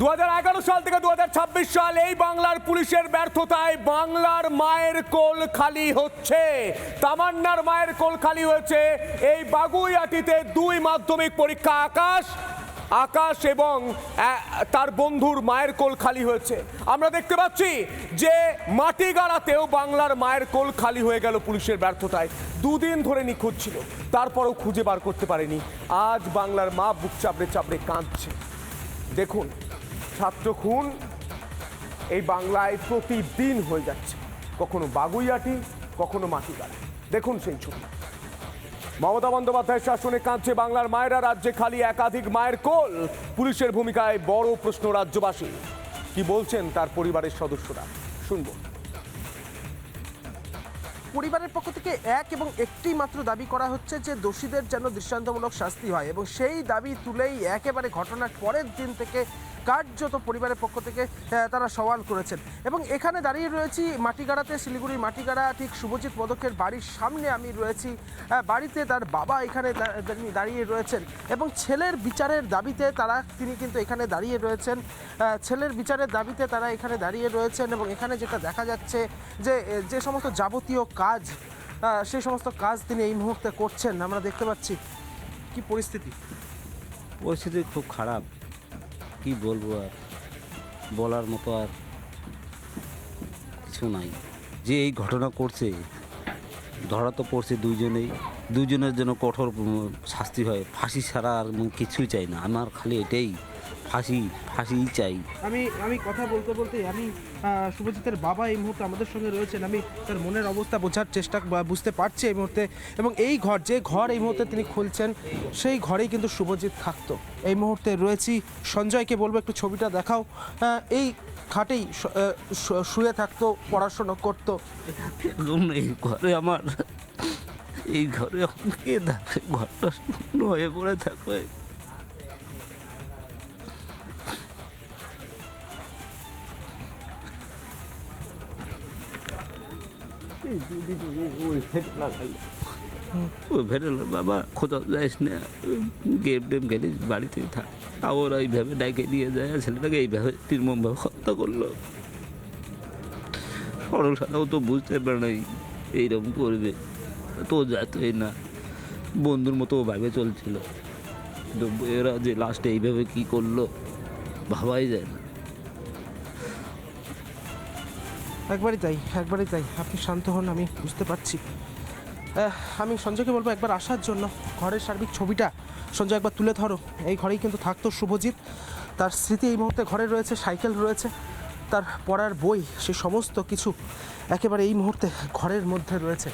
দু হাজার এগারো সাল থেকে দু হাজার ছাব্বিশ সাল এই বাংলার পুলিশের ব্যর্থতায় বাংলার মায়ের কোল খালি হচ্ছে। তামান্নার মায়ের কোল খালি হয়েছে। এই বাগুইয়াটিতে দুই মাধ্যমিক পরীক্ষা আকাশ আকাশ এবং তার বন্ধুর মায়ের কোল খালি হয়েছে। আমরা দেখতে পাচ্ছি যে মাটি মাটিগাড়াতেও বাংলার মায়ের কোল খালি হয়ে গেল পুলিশের ব্যর্থতায়। দুদিন ধরে নিখোঁজ ছিল, তারপরও খুঁজে বার করতে পারেনি। আজ বাংলার মা বুক চাপড়ে চাপড়ে কাঁদছে। দেখুন ছাত্র খুন। এই বাংলায় প্রতিদিন হয়ে যাচ্ছে। কখনো বাগুইয়াটি, কখনো মাটিগাড়া দেখুন সেই ছবি। মমতা বন্দ্যোপাধ্যায়ের শাসনে কাঁদছে বাংলার মায়েরা, রাজ্যে খালি একাধিক মায়ের কোল। পুলিশের ভূমিকায় বড় প্রশ্ন রাজ্যবাসী কি বলছেন তার পরিবারের সদস্যরা? শুনব। পরিবারের পক্ষ থেকে এক এবং একটি মাত্র দাবি করা হচ্ছে যে দোষীদের যেন দৃষ্টান্তমূলক শাস্তি হয় এবং সেই দাবি তুলেই একেবারে ঘটনার পরের দিন থেকে কার্যত পরিবারের পক্ষ থেকে তারা সওয়াল করেছেন। এবং এখানে দাঁড়িয়ে রয়েছি মাটিগাড়াতে শিলিগুড়ির মাটিগাড়া, ঠিক শুভজিৎ পদকের বাড়ির সামনে আমি রয়েছি। বাড়িতে তার বাবা এখানে দাঁড়িয়ে রয়েছেন এবং ছেলের বিচারের দাবিতে তারা, তিনি কিন্তু এখানে দাঁড়িয়ে রয়েছেন। ছেলের বিচারের দাবিতে তারা এখানে দাঁড়িয়ে রয়েছেন এবং এখানে যেটা দেখা যাচ্ছে যে যে সমস্ত যাবতীয় কাজ সেই সমস্ত কাজ তিনি এই মুহূর্তে করছেন। আমরা দেখতে পাচ্ছি কি পরিস্থিতি। পরিস্থিতি খুব খারাপ। কি বলব আর? বলার মতো আর কিছু নাই। যে এই ঘটনা করছে, ধরা তো পড়ছে দুইজনেই। দুইজনের জন্য কঠোর শাস্তি হয়। ফাঁসি ছাড়া আর কিছুই চাই না। আমার খালি এটাই। ফাঁসি ফাঁসিই চাই। আমি আমি কথা বলতে বলতে আমি শুভজিতের বাবা এই মুহূর্তে আমাদের সঙ্গে রয়েছেন। আমি তার মনের অবস্থা বোঝার চেষ্টা বুঝতে পারছি এই মুহূর্তে। এবং এই ঘর যে ঘর এই মুহূর্তে তিনি খুলছেন সেই ঘরেই কিন্তু শুভজিৎ থাকতো। এই মুহূর্তে রয়েছি। সঞ্জয়কে বলব একটু ছবিটা দেখাও। এই খাটেই শুয়ে থাকতো পড়াশোনা করতো। এই ঘরে আমার এই ঘরে আমাকে থাকে, ঘরটা শূন্য হয়ে পড়ে থাকবে। বাবা, কোথাও যাইস না। গেম টেম খেলিস, বাড়িতে থাক। ওরা এইভাবে ডাইকে নিয়ে যায় ছেলেটাকে এইভাবে নির্মমভাবে হত্যা করল। সরল সাদাও তো বুঝতে পারে নাই এইরকম করবে। তো যাতই না। বন্ধুর মতো ও ভাবে চলছিল এরা যে লাস্টে এইভাবে কি করল, ভাবাই যায় না। একবারই তাই একবারই তাই। আপনি শান্ত হন, আমি বুঝতে পারছি। আমি সঞ্জয়কে বলব একবার আসার জন্য। ঘরের সার্বিক ছবিটা সঞ্জয় একবার তুলে ধরো। এই ঘরেই কিন্তু থাকতো শুভজিৎ। তার স্মৃতি এই মুহূর্তে ঘরে রয়েছে, সাইকেল রয়েছে। তার পড়ার বই, সে সমস্ত কিছু একেবারে এই মুহূর্তে ঘরের মধ্যে রয়েছে।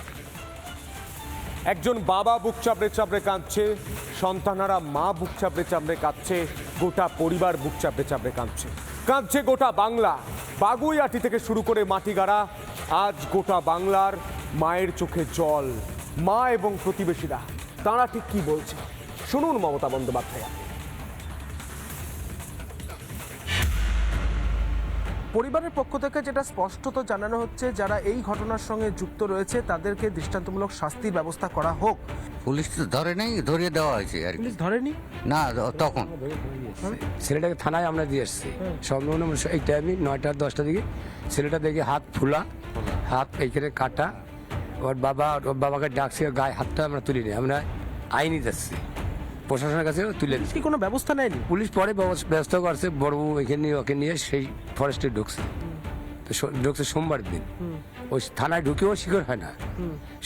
একজন বাবা বুক চাপড়ে চাপড়ে কাঁদছে, সন্তানারা মা বুক চাপড়ে চাপড়ে কাঁদছে, গোটা পরিবার বুক চাপড়ে চাপড়ে কাঁদছে। কাঁদছে গোটা বাংলা। বাগুইয়াটি থেকে শুরু করে মাটিগাড়া, আজ গোটা বাংলার মায়ের চোখে জল। মা এবং প্রতিবেশীরা, তাঁরা ঠিক কী বলছে? শুনুন মমতা বন্দ্যোপাধ্যায়। পরিবারের পক্ষ থেকে যেটা স্পষ্টত জানানো হচ্ছে যারা এই ঘটনার সঙ্গে যুক্ত রয়েছে তাদেরকে দৃষ্টান্তমূলক শাস্তির ব্যবস্থা করা হোক। পুলিশ তো ধরে নেই ধরিয়ে দেওয়া হয়েছে আর পুলিশ ধরেনি? না তখন। ছেলেটাকে থানায় আমরা দিয়ে এসেছি। সম্পূর্ণ এই টাইমে নয়টা দশটা দিকে ছেলেটা দেখি হাত ফুলা হাত এইখানে কাটা। ওর বাবা ওর বাবাকে ডাকছে গায়ে হাতটা আমরা তুলি নিই আমরা আইনি যাচ্ছি। প্রশাসনের কাছে তুলে দিচ্ছি কি কোনো ব্যবস্থা নেয়নি? পুলিশ পরে ব্যবস্থা করছে বড়বাবু এখানে ওকে নিয়ে সেই ফরেস্টে ঢুকছে। তো ঢুকছে সোমবার দিন। ওই থানায় ঢুকেও শিকার হয় না।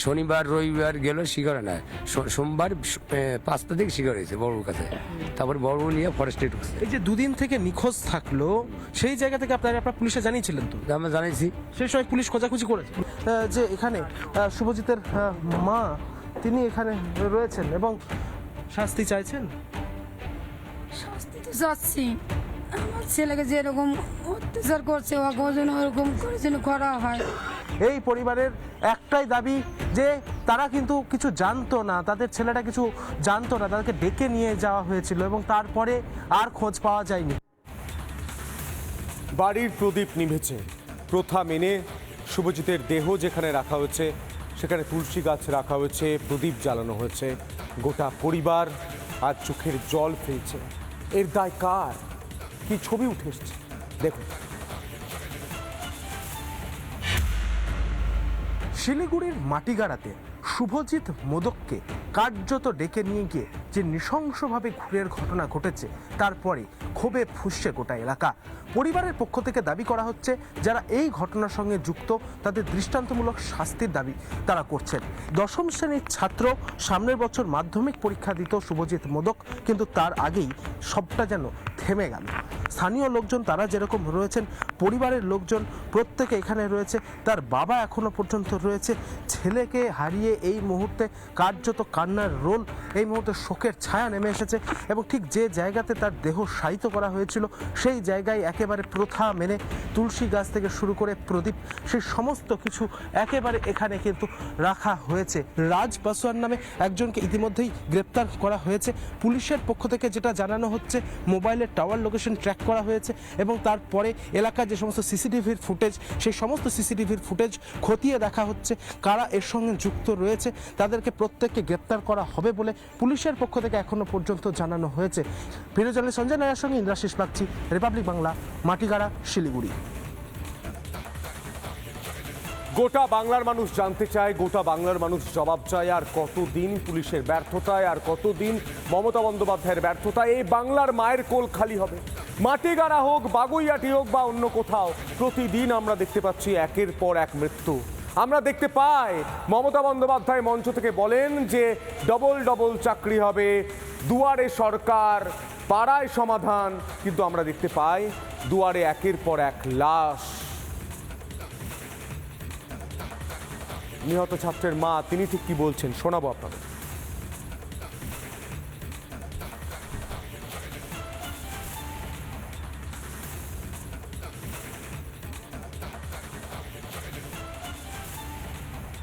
শনিবার রবিবার গেলেও শিকার হয় না। সোমবার পাঁচটা দিকে শিকার হয়েছে বড়বুর কাছে। তারপর বড়বু নিয়ে ফরেস্টে ঢুকছে। এই যে দুদিন থেকে নিখোঁজ থাকল সেই জায়গা থেকে আপনারা আপনার পুলিশে জানিয়েছিলেন তো? আমরা জানিয়েছি। সেই সময় পুলিশ খোঁজাখুঁজি করেছে। যে এখানে শুভজিতের মা তিনি এখানে রয়েছেন এবং শাস্তি চাইছেন? শাস্তি তো চাচ্ছি। আমার ছেলেকে যেরকম অত্যাচার করছে ওকে যেন ওরকম করে যেন করা হয়। এই পরিবারের একটাই দাবি যে তারা কিন্তু কিছু জানতো না তাদের ছেলেটা কিছু জানতো না তাদেরকে ডেকে নিয়ে যাওয়া হয়েছিল এবং তারপরে আর খোঁজ পাওয়া যায়নি। বাড়ির প্রদীপ নিভেছে। প্রথা মেনে শুভজিতের দেহ যেখানে রাখা হয়েছে সেখানে তুলসী গাছ রাখা হয়েছে, প্রদীপ জ্বালানো হয়েছে। গোটা পরিবার আর চোখের জল ফেলছে। এর দায় কার? কি ছবি উঠে এসছে? দেখুন। শিলিগুড়ির মাটিগাড়াতে শুভজিৎ মোদককে কার্যত ডেকে নিয়ে গিয়ে যে নৃশংসভাবে ঘুরের ঘটনা ঘটেছে তারপরে ক্ষোভে ফুসছে গোটা এলাকা। পরিবারের পক্ষ থেকে দাবি করা হচ্ছে, যারা এই ঘটনার সঙ্গে যুক্ত, তাদের দৃষ্টান্তমূলক শাস্তির দাবি তারা করছেন। দশম শ্রেণির ছাত্র, সামনের বছর মাধ্যমিক পরীক্ষা দিত শুভজিৎ মোদক, কিন্তু তার আগেই সবটা যেন থেমে গেল। স্থানীয় লোকজন তারা যেরকম রয়েছেন, পরিবারের লোকজন প্রত্যেকে এখানে রয়েছে, তার বাবা এখনও পর্যন্ত রয়েছে, ছেলেকে হারিয়ে এই মুহূর্তে কার্যত কান্নার রোল, এই মুহূর্তে শোকের ছায়া নেমে এসেছে এবং ঠিক যে জায়গাতে তার দেহ শায়িত করা হয়েছিল, সেই জায়গায় একেবারে প্রথা মেনে তুলসী গাছ থেকে শুরু করে প্রদীপ, সেই সমস্ত কিছু একেবারে এখানে কিন্তু রাখা হয়েছে। রাজ পাসওয়ান নামে একজনকে ইতিমধ্যেই গ্রেপ্তার করা হয়েছে। পুলিশের পক্ষ থেকে যেটা জানানো হচ্ছে, মোবাইলের টাওয়ার লোকেশন ট্র্যাক করা হয়েছে এবং তারপরে এলাকার যে সমস্ত সিসিটিভির ফুটেজ, সেই সমস্ত সিসিটিভির ফুটেজ খতিয়ে দেখা হচ্ছে, কারা এর সঙ্গে যুক্ত রয়েছে, তাদেরকে প্রত্যেককে গ্রেপ্তার করা হবে বলে পুলিশের পক্ষ থেকে এখনও পর্যন্ত জানানো হয়েছে। ভিডিও জার্নালিস্ট সঞ্জয় নায়ার সঙ্গে ইন্দ্রাশিস বাগচি রিপাবলিক বাংলা, মাটিগাড়া, শিলিগুড়ি। গোটা বাংলার মানুষ জানতে চায়, গোটা বাংলার মানুষ জবাব চায়, আর কতদিন পুলিশের ব্যর্থতায়, আর কতদিন মমতা বন্দ্যোপাধ্যায়ের ব্যর্থতায়, এই বাংলার মায়ের কোল খালি হবে। মাটিগাড়া হোক, বাগুইয়াটি হোক বা অন্য কোথাও, প্রতিদিন আমরা দেখতে পাচ্ছি একের পর এক মৃত্যু। আমরা দেখতে পাই মমতা বন্দ্যোপাধ্যায় মঞ্চ থেকে বলেন যে ডবল ডবল চাকরি হবে, দুয়ারে সরকার, পাড়ায় সমাধান, কিন্তু আমরা দেখতে পাই দুয়ারে একের পর এক লাশ। নিহত ছাত্রের মা, তিনি ঠিক কি বলছেন? শোনাবো আপনাদের।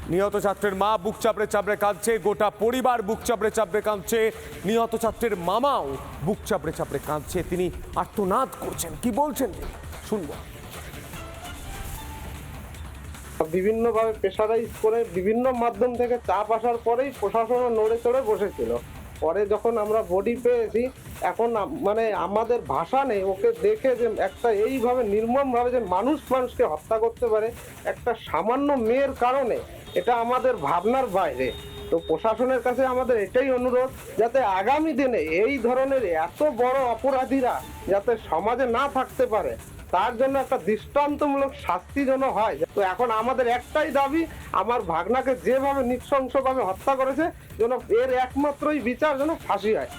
নিহত ছাত্রের মা বুক চাপড়ে চাপড়ে কাঁদছে, গোটা পরিবার বুক চাপড়ে চাপড়ে কাঁদছে। নিহত ছাত্রের মামাও বুক চাপড়ে চাপড়ে কাঁদছে। তিনি আত্মনাদ করছেন। কি বলছেন? শুনব। বিভিন্নভাবে প্রেশারাইজ করে বিভিন্ন মাধ্যম থেকে চাপ আসার পরেই প্রশাসন নড়ে চড়ে বসেছিল। পরে যখন আমরা বডি পেয়েছি, এখন মানে আমাদের ভাষা নেই, ওকে দেখে যে একটা এইভাবে নির্মমভাবে যে মানুষ মানুষকে হত্যা করতে পারে, একটা সামান্য মেয়ের কারণে এটা আমাদের ভাবনার বাইরে। তো প্রশাসনের কাছে আমাদের এটাই অনুরোধ, যাতে আগামী দিনে এই ধরনের এত বড় অপরাধীরা যাতে সমাজে না থাকতে পারে, তার জন্য একটা দৃষ্টান্তমূলক শাস্তি যেন হয়। তো এখন আমাদের একটাই দাবি, আমার ভাগনাকে যেভাবে নৃশংসভাবে হত্যা করেছে, যেন এর একমাত্রই বিচার যেন ফাঁসি হয়।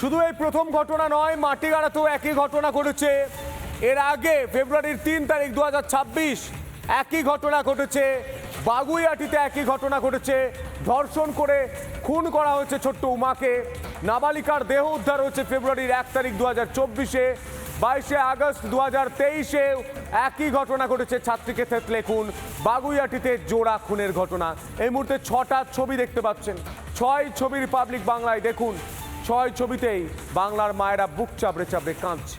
শুধু এই প্রথম ঘটনা নয়, মাটিগাড়াতেও একই ঘটনা ঘটেছে। এর আগে ফেব্রুয়ারির তিন তারিখ দু হাজার ছাব্বিশ একই ঘটনা ঘটেছে। বাগুইয়াটিতে একই ঘটনা ঘটেছে। ধর্ষণ করে খুন করা হয়েছে ছোট্ট উমাকে। নাবালিকার দেহ উদ্ধার হয়েছে ফেব্রুয়ারির এক তারিখ দু হাজার চব্বিশে। বাইশে আগস্ট দু হাজার তেইশে একই ঘটনা ঘটেছে ছাত্রীকে থেতলে খুন। বাগুইয়াটিতে জোড়া খুনের ঘটনা। এই মুহূর্তে ছটা ছবি দেখতে পাচ্ছেন। ছয় ছবি রিপাবলিক বাংলায় দেখুন। ছয় ছবিতেই বাংলার মায়েরা বুক চাপড়ে চাপড়ে কাঁদছে।